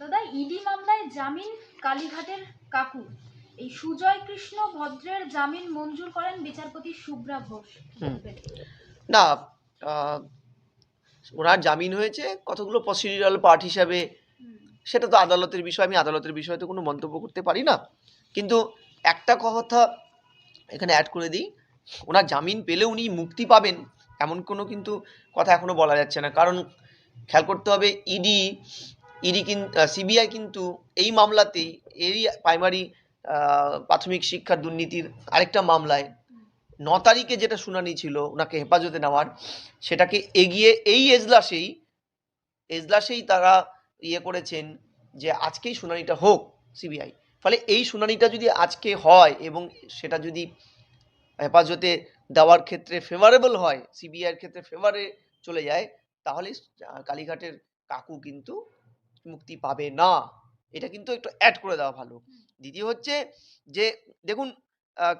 দাদা ইডি মামলায় জামিন কালীঘাটের কাকু। এই সুজয় কৃষ্ণ ভদ্রের জামিন মঞ্জুর করেন বিচারপতি শুভ্রা ঘোষ। না ওনার জামিন হয়েছে কতগুলো প্রসিডিউরাল পার্ট হিসাবে সেটা তো আদালতের বিষয় আমি আদালতের বিষয়ে তো কোনো মন্তব্য করতে পারি না। কিন্তু একটা কথা এখানে অ্যাড করে দিই ওনার জামিন পেলে উনি মুক্তি পাবেন এমন কোনো কিন্তু কথা এখনও বলা যাচ্ছে না। কারণ খেয়াল করতে হবে ইডি ইডি কিন সিবিআই কিন্তু এই মামলাতেই এরই প্রাইমারি প্রাথমিক শিক্ষার দুর্নীতির আরেকটা মামলায় ন তারিখে যেটা শুনানি ছিল ওনাকে হেফাজতে নেওয়ার, সেটাকে এগিয়ে এই এজলাসেই এজলাসেই তারা ইয়ে করেছেন যে আজকেই শুনানিটা হোক সিবিআই। ফলে এই শুনানিটা যদি আজকে হয় এবং সেটা যদি হেফাজতে দেওয়ার ক্ষেত্রে ফেভারেবল হয়, সিবিআইয়ের ক্ষেত্রে ফেভারে চলে যায়, তাহলে কালীঘাটের কাকু কিন্তু মুক্তি পাবে না। এটা কিন্তু একটু অ্যাড করে দেওয়া ভালো। দ্বিতীয় হচ্ছে যে দেখুন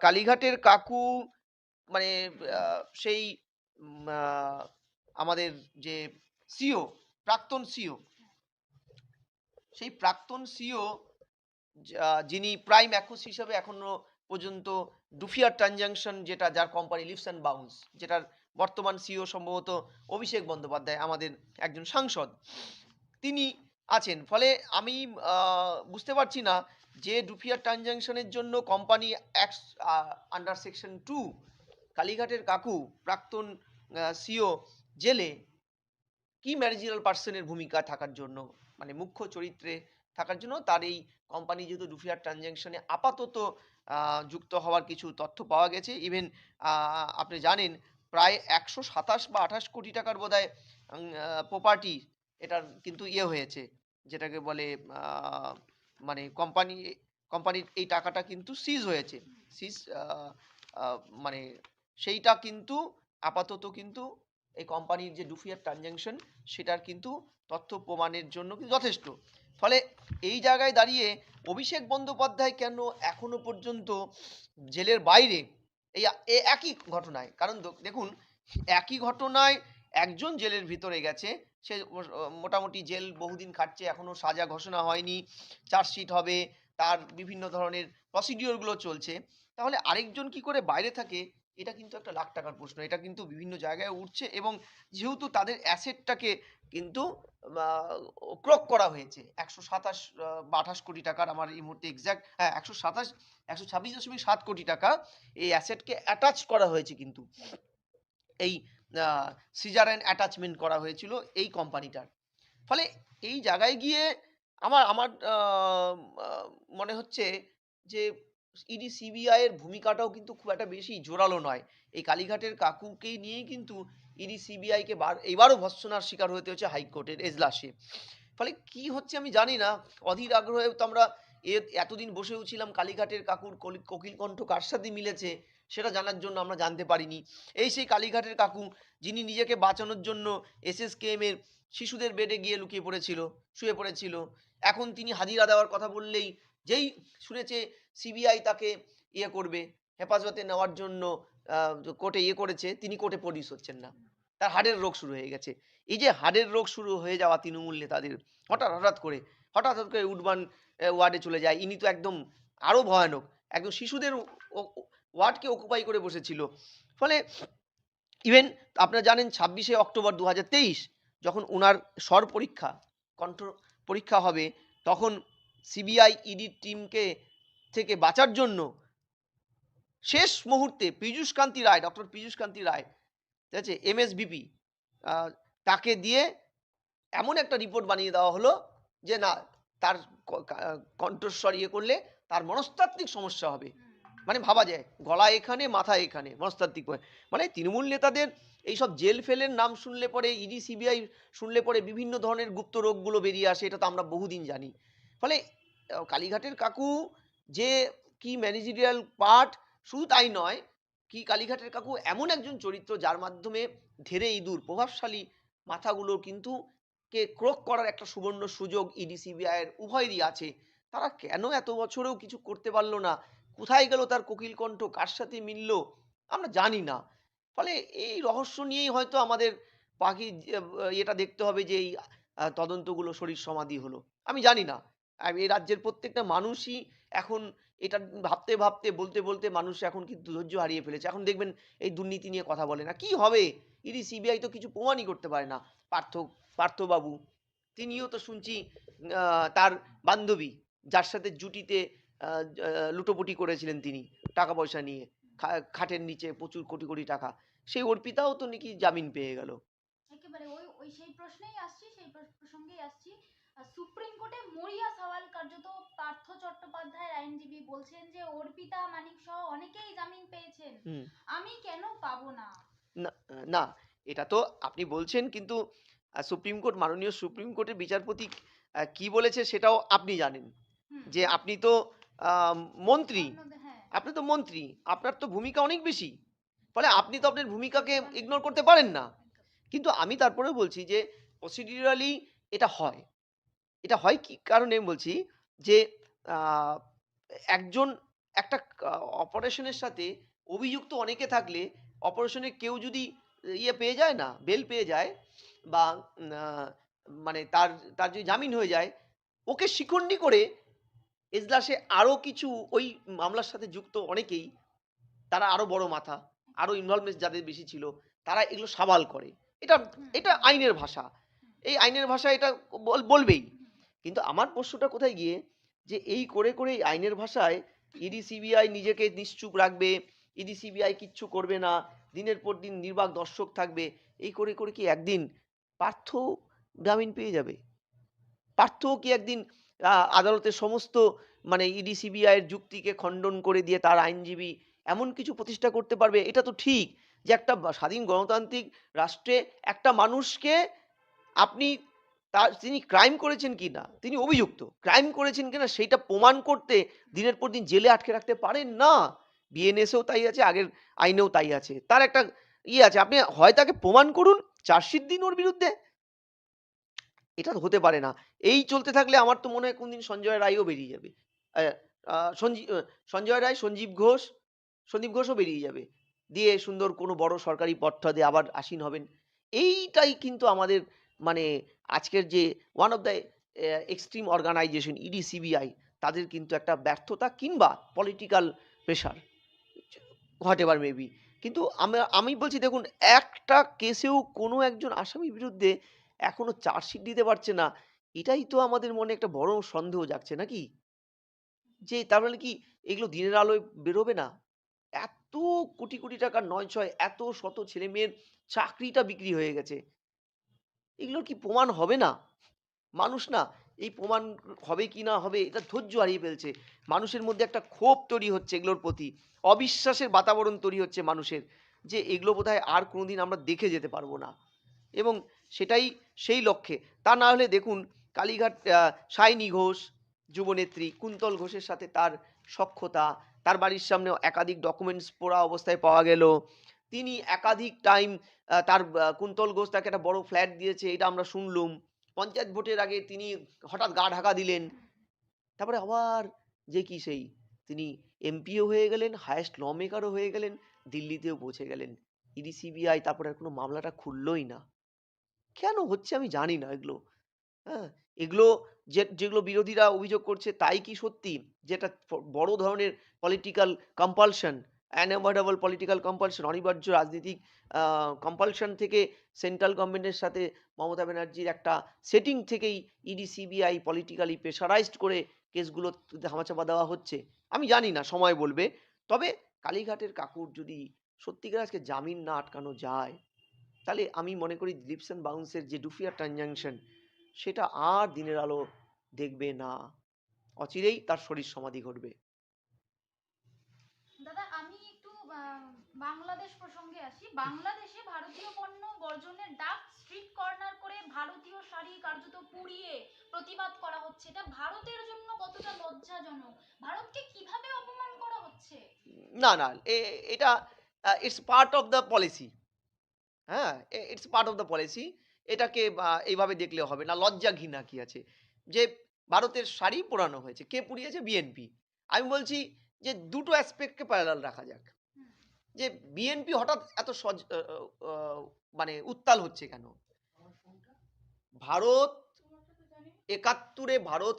কালীঘাটের কাকু মানে সেই আমাদের যে সিও প্রাক্তন সিও সেই প্রাক্তন সিও যিনি প্রাইম অ্যাকুস হিসেবে এখনও পর্যন্ত ডুফিয়ার ট্রানজাকশন যেটা যার কোম্পানি লিভস অ্যান্ড বাউন্স যেটার বর্তমান সিও সম্ভবত অভিষেক বন্দ্যোপাধ্যায় আমাদের একজন সাংসদ তিনি আছেন। ফলে আমি বুঝতে পারছি না যে ডুফিয়ার ট্রানজাকশনের জন্য company acts under section two কালীঘাটের কাকু, প্রাক্তন সিও জেলে কি ম্যানেজারাল পার্সনের ভূমিকা থাকার জন্য মানে মুখ্য চরিত্রে থাকার জন্য তার এই কোম্পানি যেহেতু ডুফিয়ার ট্রানজ্যাকশনে আপাতত যুক্ত হওয়ার কিছু তথ্য পাওয়া গেছে। ইভেন আপনি জানেন প্রায় একশো সাতাশ বা আঠাশ কোটি টাকার বোধহয় প্রপার্টি এটার কিন্তু ইয়ে হয়েছে। যেটাকে বলে মানে কোম্পানি কোম্পানির এই টাকাটা কিন্তু সিজ হয়েছে। সিজ মানে সেইটা কিন্তু আপাতত কিন্তু এই কোম্পানির যে ডুফিয়ার ট্রানজ্যাকশন সেটার কিন্তু তথ্য প্রমাণের জন্য কিন্তু যথেষ্ট। ফলে এই জায়গায় দাঁড়িয়ে অভিষেক বন্দ্যোপাধ্যায় কেন এখনও পর্যন্ত জেলের বাইরে? এই একই ঘটনায়। কারণ দেখুন, একই ঘটনায় একজন জেলের ভিতরে গেছে, সে মোটামুটি জেল বহুদিন খাটছে, এখনও সাজা ঘোষণা হয়নি, চার্জশিট হবে, তার বিভিন্ন ধরনের প্রসিডিওরগুলো চলছে। তাহলে আরেকজন কি করে বাইরে থাকে? এটা কিন্তু একটা লাখ টাকার প্রশ্ন, এটা কিন্তু বিভিন্ন জায়গায় উঠছে এবং যেহেতু তাদের অ্যাসেটটাকে কিন্তু ক্রক করা হয়েছে, একশো সাতাশ বা আঠাশ কোটি টাকার আমার এই মুহূর্তে এক্স্যাক্ট হ্যাঁ একশো সাতাশ, একশো ছাব্বিশ দশমিক সাত কোটি টাকা এই অ্যাসেটকে অ্যাটাচ করা হয়েছে কিন্তু। এই সিজার অ্যান্ড অ্যাটাচমেন্ট করা হয়েছিল এই কোম্পানিটার ফলে এই জায়গায় গিয়ে আমার আমার মনে হচ্ছে যে ইডি সিবিআই এর ভূমিকাটাও কিন্তু খুব একটা বেশি জোরালো নয়। এই কালীঘাটের কাকুকে নিয়েই কিন্তু ইডি সিবিআই কে বার এবারও ভৎসনার শিকার হতে হচ্ছে হাইকোর্টের এজলাসে। ফলে কি হচ্ছে আমি জানি না, অধীর আগ্রহে তো আমরা এতদিন বসেও ছিলাম কালীঘাটের কাকুর কলি- কোকিল কণ্ঠ কার সাথে মিলেছে? সেটা জানার জন্য আমরা জানতে পারিনি। এই সেই কালীঘাটের কাকু, যিনি নিজেকে বাঁচানোর জন্য এসএসকেএম এর শিশুদের বেডে গিয়ে লুকিয়ে পড়েছিল, শুয়ে পড়েছিল। এখন তিনি হাজিরা দেওয়ার কথা বললেই যেই শুনেছে সিবিআই তাকে ইয়ে করবে, হেফাজতে নেওয়ার জন্য কোর্টে ইয়ে করেছে, তিনি কোর্টে প্রডিউস হচ্ছেন না। তার হার্টের রোগ শুরু হয়ে গেছে। এই যে হার্টের রোগ শুরু হয়ে যাওয়া তৃণমূল নেতাদের, হঠাৎ হঠাৎ করে, হঠাৎ হঠাৎ করে উডবান ওয়ার্ডে চলে যায়। ইনি তো একদম আরও ভয়ানক। একদম শিশুদের ওয়ার্ডকে অকুপাই করে বসেছিল। ফলে ইভেন আপনারা জানেন ছাব্বিশে অক্টোবর দু হাজার তেইশ যখন ওনার স্বর পরীক্ষা, কণ্ঠ পরীক্ষা হবে, তখন সিবিআই ইডি টিমকে থেকে বাঁচার জন্য শেষ মুহূর্তে পীযূষ কান্তি রায় ডক্টর পীযূষ কান্তি রায়, ঠিক আছে এমএসবিপি তাকে দিয়ে এমন একটা রিপোর্ট বানিয়ে দেওয়া হলো যে না, তার কণ্ঠস্বর ইয়ে করলে তার মনস্তাত্ত্বিক সমস্যা হবে। মানে ভাবা যায়, গলা এখানে, মাথা এখানে, মনস্তাত্ত্বিক। মানে তৃণমূল নেতাদের এইসব জেল ফেলের নাম শুনলে পরে, ইডি, সিবিআই শুনলে পরে বিভিন্ন ধরনের গুপ্ত রোগগুলো বেরিয়ে আসে, এটা তো আমরা বহুদিন জানি। ফলে কালীঘাটের কাকু যে কি ম্যানেজেরিয়াল পার্ট, শুধু তাই নয়, কি কালীঘাটের কাকু এমন একজন চরিত্র যার মাধ্যমে ধেরে ইঁদুর, প্রভাবশালী মাথাগুলো কিন্তু কে ক্রোক করার একটা সুবর্ণ সুযোগ ইডি সিবিআই এর উভয়েরই আছে। তারা কেন এত বছরেও কিছু করতে পারল না? কোথায় গেল তার কোকিল কণ্ঠ? কার সাথে মিলল? আমরা জানি না। ফলে এই রহস্য নিয়েই হয়তো আমাদের পাখি এটা দেখতে হবে যে এই তদন্তগুলো শরীর সমাধি হলো। আমি জানি না। এই রাজ্যের প্রত্যেকটা মানুষই এখন এটা ভাবতে ভাবতে, বলতে বলতে মানুষ এখন কিন্তু ধৈর্য হারিয়ে ফেলেছে। এখন দেখবেন এই দুর্নীতি নিয়ে কথা বলে না। কি হবে? ইডি সিবিআই তো কিছু প্রমাণই করতে পারে না। পার্থ, পার্থবাবু, তিনিও তো শুনছি তার বান্ধবী, যার সাথে জুটিতে লুটোপুটি করেছিলেন তিনি টাকা পয়সা নিয়ে খাটের নিচে প্রচুর কোটি কোটি টাকা। সেই অর্পিতাও তো নাকি জামিন পেয়ে গেল। একেবারে ওই ওই সেই প্রশ্নেই আসছি সেই প্রসঙ্গেই আসছি। সুপ্রিম কোর্টে মরিয়া সওয়াল কার্যত পার্থ চট্টোপাধ্যায়ের আইনজীবী বলছেন যে অর্পিতা মানিক সহ অনেকেই জামিন পেয়েছেন। আমি কেন পাবো না? না এটা তো আপনি বলছেন কিন্তু সুপ্রিম কোর্ট মাননীয় সুপ্রিম কোর্টের বিচারপতি কি বলেছে সেটাও আপনি জানেন। যে আপনি তো মন্ত্রী। হ্যাঁ। আপনি তো মন্ত্রী আপনার তো ভূমিকা অনেক বেশি। ফলে আপনি তো আপনার ভূমিকাকে ইগনোর করতে পারেন না। কিন্তু আমি তারপরে বলছি যে প্রসিডিউরালি এটা হয়। এটা হয় কি কারণে বলছি যে একজন একটা অপারেশনের সাথে অভিযুক্ত অনেকে থাকলে অপারেশনে কেউ যদি ইয়ে পেয়ে যায় না বেল পেয়ে যায় বা মানে তার তার যদি জামিন হয়ে যায় ওকে শিখণ্ডি করে এজলাসে আরও কিছু ওই মামলার সাথে যুক্ত অনেকেই তারা আরও বড় মাথা আরও ইনভলভমেন্ট যাদের বেশি ছিল তারা এগুলো সাবাল করে। এটা এটা আইনের ভাষা। এই আইনের ভাষা এটা বলবেই। কিন্তু আমার প্রশ্নটা কোথায় গিয়ে? যে এই করে করে এই আইনের ভাষায় ইডি সিবিআই নিজেকে নিশ্চুপ রাখবে ইডি সিবিআই কিচ্ছু করবে না দিনের পর দিন নির্বাক দর্শক থাকবে এই করে করে কি একদিন পার্থ জামিন পেয়ে যাবে? পার্থ কি একদিন আদালতের সমস্ত মানে ইডি সিবিআই এর যুক্তিকে খণ্ডন করে দিয়ে তার আইনজীবী এমন কিছু প্রতিষ্ঠা করতে পারবে, এটা তো ঠিক যে একটা স্বাধীন গণতান্ত্রিক রাষ্ট্রে একটা মানুষকে আপনি তার, তিনি ক্রাইম করেছেন কি না তিনি অভিযুক্ত, ক্রাইম করেছেন কিনা সেইটা প্রমাণ করতে দিনের পর দিন জেলে আটকে রাখতে পারেন না। বিএনএসেও তাই আছে, আগের আইনেও তাই আছে। তার একটা ইয়ে আছে, আপনি হয় তাকে প্রমাণ করুন, চার্জশিট দিন ওর বিরুদ্ধে। এটা হতে পারে না। এই চলতে থাকলে আমার তো মনে হয় কোনদিন সঞ্জয় রায়ও বেরিয়ে যাবে। সঞ্জীব সঞ্জয় রায়, সঞ্জীব ঘোষ সন্দীপ ঘোষও বেরিয়ে যাবে। দিয়ে সুন্দর কোনো বড় সরকারি পদটা দিয়ে আবার আসীন হবেন। এইটাই কিন্তু আমাদের মানে আজকের যে one of the extreme organisation ED CBI তাদের কিন্তু একটা ব্যর্থতা কিংবা political pressure whatever maybe কিন্তু আমি আমি বলছি দেখুন, একটা কেসেও কোনো একজন আসামির বিরুদ্ধে এখনও চার্জশিট দিতে পারছে না। এটাই তো আমাদের মনে একটা বড় সন্দেহ জাগছে নাকি? যে তার মানে কি এগুলো দিনের আলোয় বেরোবে না? এত কোটি কোটি টাকার নয় ছয় এত শত ছেলে মেয়ের চাকরিটা বিক্রি হয়ে গেছে। এগুলোর কি প্রমাণ হবে না? মানুষ না, এই প্রমাণ হবে কি না হবে এটা ধৈর্য হারিয়ে ফেলছে। মানুষের মধ্যে একটা ক্ষোভ তৈরি হচ্ছে এগুলোর প্রতি। অবিশ্বাসের বাতাবরণ তৈরি হচ্ছে মানুষের যে এগুলো বোধহয় আর কোনোদিন আমরা দেখে যেতে পারব না। এবং সেটাই সেই লক্ষ্যে। তা না হলে দেখুন, কালীঘাট সাইনী ঘোষ, যুবনেত্রী কুন্তল ঘোষের সাথে তার সক্ষতা, তার বাড়ির সামনে একাধিক ডকুমেন্টস পড়া অবস্থায় পাওয়া গেল। তিনি একাধিক টাইম তার কুন্তল ঘোষ তাকে একটা বড় ফ্ল্যাট দিয়েছে, এটা আমরা শুনলুম। পঞ্চায়েত ভোটের আগে তিনি হঠাৎ গা ঢাকা দিলেন। তারপরে আবার যে কি সেই, তিনি এমপিও হয়ে গেলেন হায়েস্ট ল মেকারও হয়ে গেলেন, দিল্লিতেও পৌঁছে গেলেন। ইডি সিবিআই তারপরে আর কোনো মামলাটা খুললোই না। কেন হচ্ছে আমি জানি না এগুলো। হ্যাঁ? এগুলো যে, যেগুলো বিরোধীরা অভিযোগ করছে তাই কি সত্যি? যেটা বড় ধরনের political compulsion unavoidable political compulsion অনিবার্য রাজনীতিক কম্পালশন থেকে সেন্ট্রাল গভর্নমেন্টের সাথে মমতা ব্যানার্জির একটা সেটিং থেকেই ইডি সিবিআই পলিটিক্যালি প্রেশারাইজড করে কেসগুলো ধামাচাপা দেওয়া হচ্ছে। আমি জানি না, সময় বলবে। তবে কালীঘাটের কাকুর যদি সত্যিকার আজকে জামিন না আটকানো যায় তাহলে আমি মনে করি লিপস অ্যান্ড বাউন্সের যে ডুফিয়া ট্রানজাংশন সেটা আর দিনের আলো দেখবে না। অচিরেই তার শরীর সমাধি ঘটবে। দাদা আমি একটু বাংলাদেশ প্রসঙ্গে আসি। বাংলাদেশে ভারতীয় পণ্য বর্জনের ডাক স্ট্রিট কর্নার করে ভারতীয় শাড়ি কার্যত পুড়িয়ে প্রতিবাদ করা হচ্ছে। এটা ভারতের জন্য কতটা লজ্জাজনক? ভারতকে কীভাবে অপমান করা হচ্ছে? না না এটা it's part of the policy হ্যাঁ? It's part of the policy এটাকে এইভাবে দেখলে হবে না। লজ্জা ঘৃণা কি আছে? যে ভারতের শাড়ি পোড়ানো হয়েছে। কে পুড়িয়েছে? বিএনপি আমি বলছি যে দুটো অ্যাসপেক্টকে প্যারালাল রাখা যাক। যে বিএনপি হঠাৎ এত সজ মানে উত্তাল হচ্ছে কেন? ভারত একাত্তরে ভারত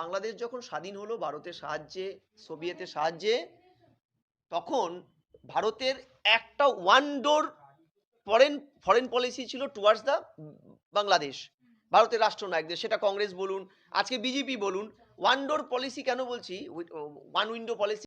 বাংলাদেশ যখন স্বাধীন হলো ভারতের সাহায্যে সোভিয়েতের সাহায্যে তখন ভারতের একটা one door foreign foreign policy ছিল টুয়ার্ডস দ্য বাংলাদেশ ভারতের রাষ্ট্রনায়কদের, সেটা কংগ্রেস বলুন, আজকে বিজেপি বলুন ওয়ান ডোর পলিসি কেন বলছি ওয়ান উইন্ডো পলিসি